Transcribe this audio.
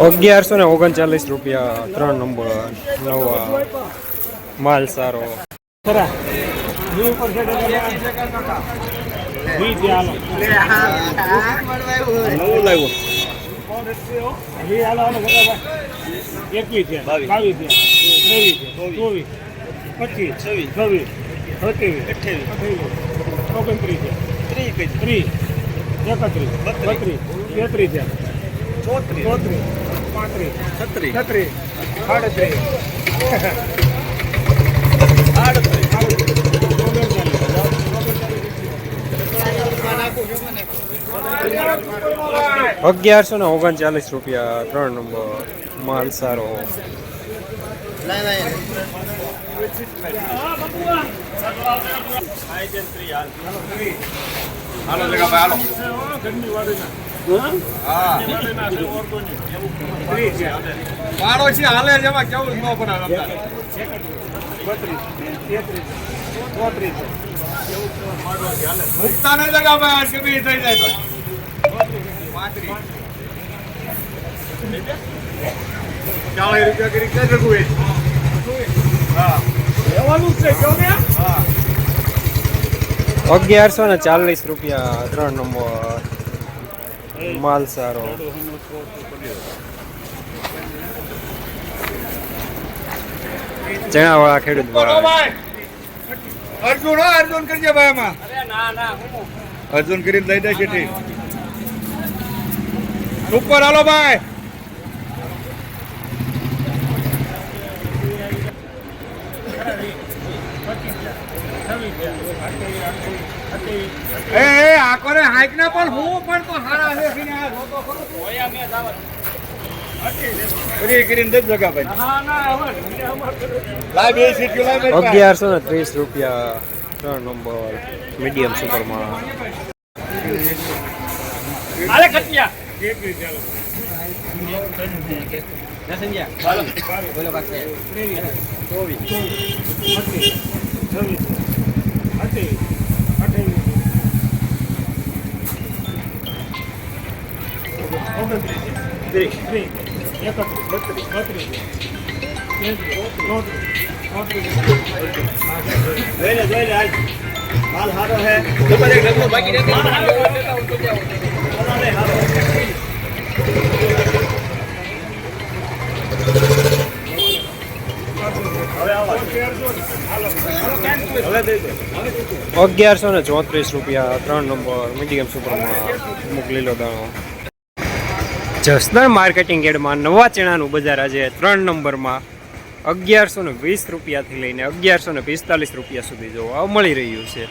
અગિયારસો ને ઓગણચાલીસ રૂપિયા ત્રણ નંબર નવા માલ સારો એકવીસ છે બાવીસ છે ત્રેવીસ છે ચોવીસ પચીસ છવ્વીસ છવ્વીસ સત્યાવીસ અઠ્યાવીસ ઓગણત્રીસ છે ત્રીસ એકત્રીસ બત્રીસ તેત્રીસ છે ચોત્રીસ. પાંત્રીસ. છત્રીસ. છત્રીસ. સાડત્રીસ. અગિયારસો ને ઓગણચાલીસ રૂપિયા ત્રણ નંબર માલ સારો. પાડોશી હાલે. છે એમાં કેવું ન બનાવે મુક્તા નહીં થઈ જાય તો ચાલીસ રૂપિયા કરી કઈ એ હા લેવાનું છે કેવું હા અગિયારસો ને ચાલીસ રૂપિયા ત્રણ નંબર. માલ સારો. ચણા વાળા ખેડૂત અર્જુન અર્જુન કરજે ભાઈ એમાં અર્જુન કરીને લઈ દે કેટલી ઉપર હાલો ભાઈ. એ કોને હાઈક ને પણ હું પણ તો હારા છે કે આ જોતો ખરો. ફરી કરીને દસ જગા ત્રીસ રૂપિયા ત્રણ નંબર મીડિયમ સુપરમાં. અગિયારસો ને ત્રીસ રૂપિયા ત્રણ નંબર મીડિયમ સુપરમાં અગિયારસો ને ચોત્રીસ રૂપિયા, ત્રણ નંબર મીડિયમ સુપરમાં મોકલી લો દાણો. જસદણ માર્કેટિંગ એડમાં નવા ચણાનું બજાર આજે ત્રણ નંબરમાં. અગિયારસો ને વીસ રૂપિયાથી લઈને અગિયારસો ને પિસ્તાલીસ રૂપિયા સુધી જોવા મળી રહ્યું છે.